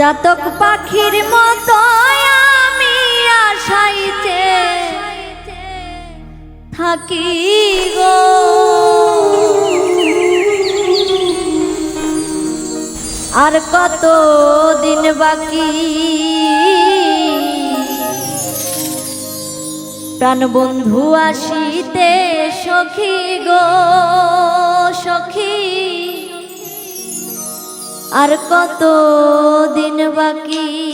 চাতক পাখির মতো আমি আশাইতে থাকি গো। আর কত দিন বাকি? প্রাণ বন্ধু আসিতে সখী গো, সখী। আর কত দিন বাকি?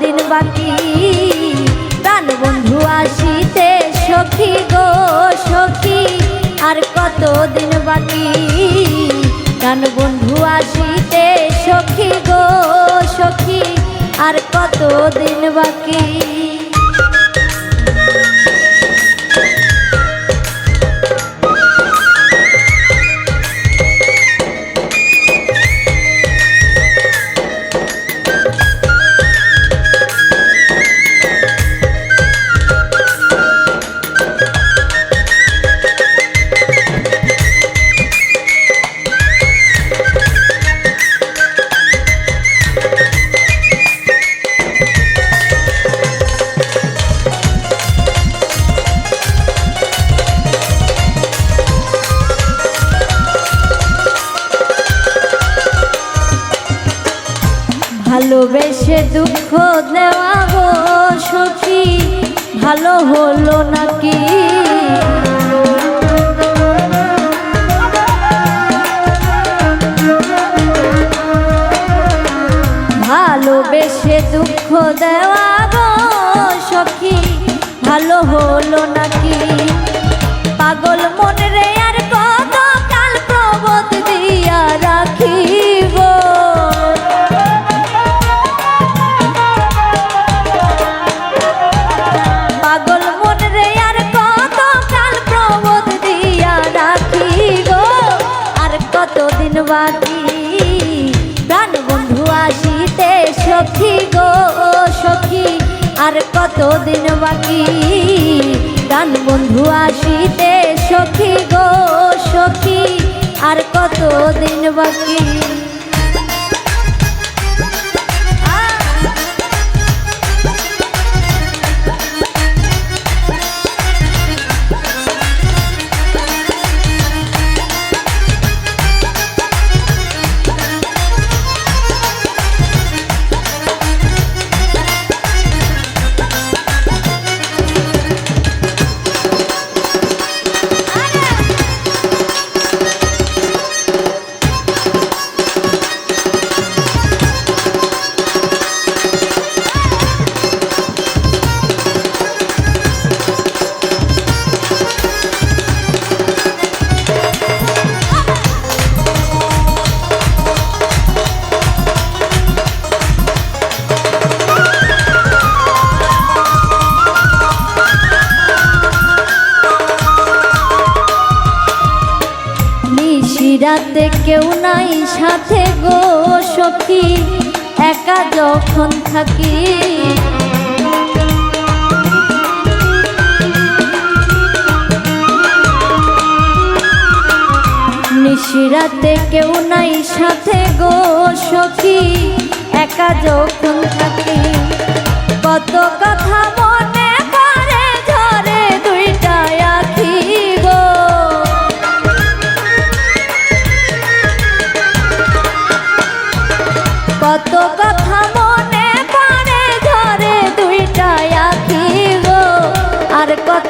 দিন বাকি। প্রাণ বন্ধু আসিতে সখী গো, সখী, আর কত দিন বাকি? প্রাণ বন্ধু আসিতে সখী গো, সখী, আর কত দিন বাকি? ভালোবেসে দুঃখ দেওয়া গো সখী, ভালো হলো নাকি? ভালোবেসে দুঃখ দেওয়া গো সখী, ভালো হলো নাকি? পাগল মন রে বাকি প্রাণ বন্ধু সখী গো, সখী, আর কত দিন বাকি? প্রাণ বন্ধু আসিতে সখী গো, সখী, আর কত দিন বাকি? নিশিরাতে কেউ নাই সাথে গো সখী, একা যখন থাকি। নিশিরাতে কেউ নাই সাথে গো সখী, একা যখন থাকি। কত কথা মনে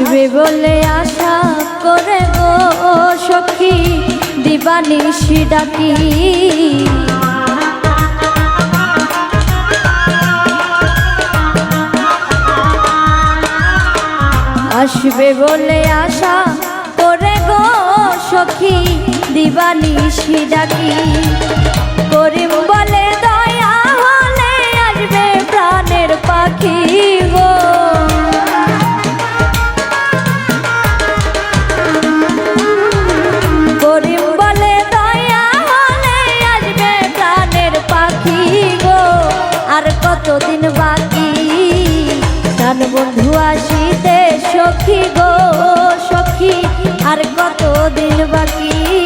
আসবে বলে আশা করে গো সখী, দিবানিশি ডাকি। আসবে বলে আশা করে গো সখী, দিবানিশি ডাকি। করিম বলে সখী গো সখী আর কতদিন বাকি?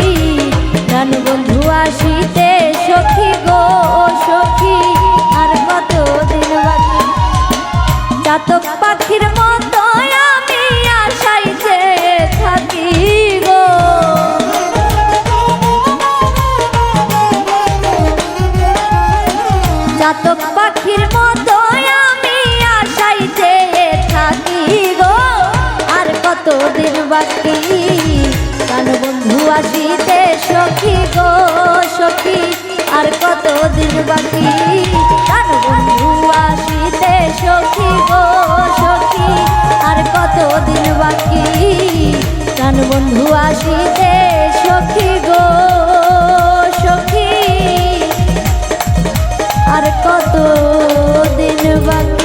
কতদিন বাকি। কান বন্ধু আসিতে সখী গো, সখী, আর কতদিন বাকি? কান বন্ধু আসিতে সখী গো, সখী, আর কতদিন বাকি? কান বন্ধু আসিতে সখী গো, সখী, আর কত দিন বাকি?